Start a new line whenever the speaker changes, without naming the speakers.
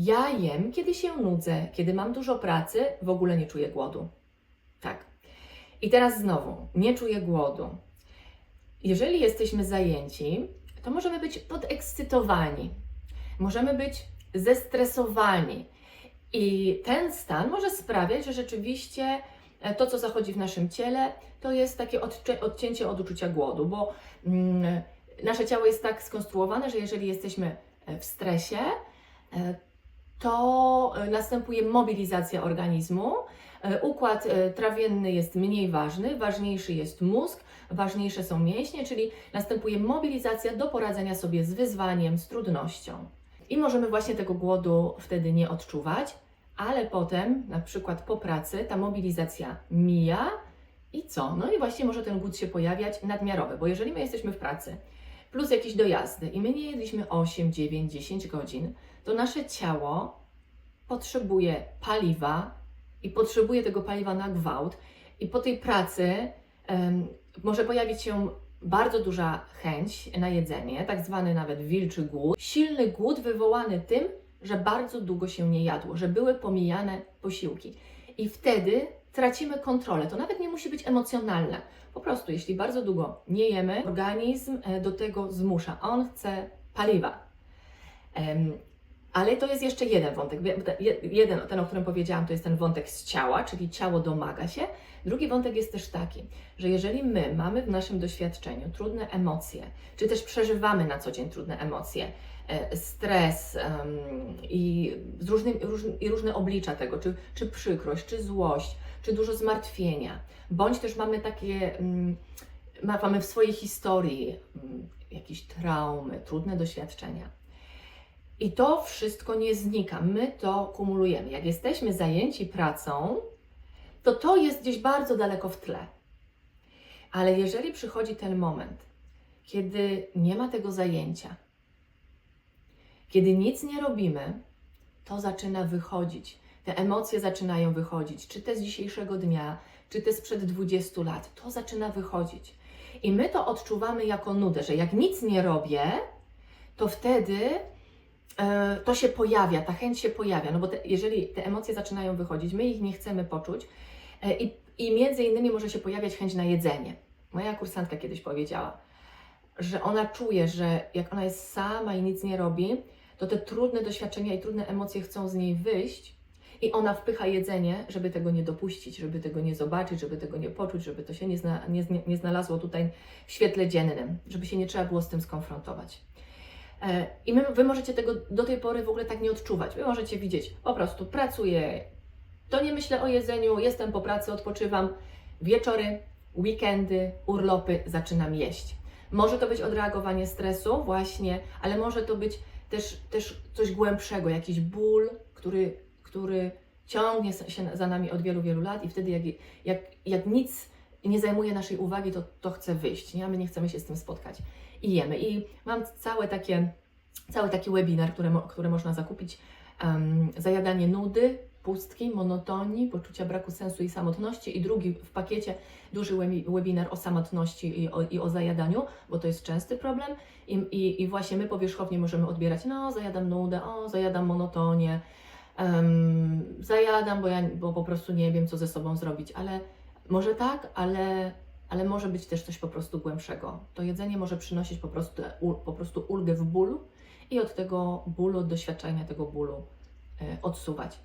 Ja jem, kiedy się nudzę, kiedy mam dużo pracy, w ogóle nie czuję głodu. Tak. I teraz znowu, nie czuję głodu. Jeżeli jesteśmy zajęci, to możemy być podekscytowani, możemy być zestresowani. I ten stan może sprawiać, że rzeczywiście e, to, co zachodzi w naszym ciele, to jest takie odcięcie od uczucia głodu, bo mm, nasze ciało jest tak skonstruowane, że jeżeli jesteśmy e, w stresie, e, to e, następuje mobilizacja organizmu. E, Układ e, trawienny jest mniej ważny, ważniejszy jest mózg, ważniejsze są mięśnie, czyli następuje mobilizacja do poradzenia sobie z wyzwaniem, z trudnością. I możemy właśnie tego głodu wtedy nie odczuwać, ale potem, na przykład po pracy, ta mobilizacja mija i co? No i właśnie może ten głód się pojawiać nadmiarowy, bo jeżeli my jesteśmy w pracy, plus jakieś dojazdy i my nie jedliśmy 8, 9, 10 godzin, to nasze ciało potrzebuje paliwa i potrzebuje tego paliwa na gwałt i po tej pracy em, może pojawić się bardzo duża chęć na jedzenie, tak zwany nawet wilczy głód. Silny głód wywołany tym, że bardzo długo się nie jadło, że były pomijane posiłki. I wtedy tracimy kontrolę. To nawet nie musi być emocjonalne. Po prostu, jeśli bardzo długo nie jemy, organizm e, do tego zmusza. On chce paliwa. Ale to jest jeszcze jeden wątek. Jeden, ten, o którym powiedziałam, to jest ten wątek z ciała, czyli ciało domaga się. Drugi wątek jest też taki, że jeżeli my mamy w naszym doświadczeniu trudne emocje, czy też przeżywamy na co dzień trudne emocje, e, stres em, i, z różnym, róż, i różne oblicza tego, czy, czy przykrość, czy złość, czy dużo zmartwienia, bądź też mamy takie, ma- mamy w swojej historii mm, jakieś traumy, trudne doświadczenia. I to wszystko nie znika, my to kumulujemy. Jak jesteśmy zajęci pracą, to to jest gdzieś bardzo daleko w tle. Ale jeżeli przychodzi ten moment, kiedy nie ma tego zajęcia, kiedy nic nie robimy, to zaczyna wychodzić. Te emocje zaczynają wychodzić, czy te z dzisiejszego dnia, czy te sprzed 20 lat, to zaczyna wychodzić. I my to odczuwamy jako nudę, że jak nic nie robię, to wtedy to się pojawia, ta chęć się pojawia. No bo te, jeżeli te emocje zaczynają wychodzić, my ich nie chcemy poczuć, e, i, i między innymi może się pojawiać chęć na jedzenie. Moja kursantka kiedyś powiedziała, że ona czuje, że jak ona jest sama i nic nie robi, to te trudne doświadczenia i trudne emocje chcą z niej wyjść i ona wpycha jedzenie, żeby tego nie dopuścić, żeby tego nie zobaczyć, żeby tego nie poczuć, żeby to się nie, zna, nie, nie znalazło tutaj w świetle dziennym, żeby się nie trzeba było z tym skonfrontować. E, I my, Wy możecie tego do tej pory w ogóle tak nie odczuwać. Wy możecie widzieć, po prostu pracuję, to nie myślę o jedzeniu, jestem po pracy, odpoczywam. Wieczory, weekendy, urlopy zaczynam jeść. Może to być odreagowanie stresu, właśnie, ale może to być też, też coś głębszego, jakiś ból, który, który ciągnie się za nami od wielu, wielu lat i wtedy jak, jak, jak nic nie zajmuje naszej uwagi, to, to chce wyjść, nie? a my nie chcemy się z tym spotkać. I jemy. I mam całe takie, cały taki webinar, który, który można zakupić, um, zajadanie nudy, pustki, monotonii, poczucia braku sensu i samotności. I drugi w pakiecie duży webi- webinar o samotności i o, i o zajadaniu, bo to jest częsty problem. I, i, i właśnie my powierzchownie możemy odbierać, no zajadam nudę, o zajadam monotonię, em, zajadam, bo ja bo po prostu nie wiem, co ze sobą zrobić, ale może tak, ale, ale może być też coś po prostu głębszego. To jedzenie może przynosić po prostu, po prostu ulgę w bólu i od tego bólu, od doświadczenia tego bólu e, odsuwać.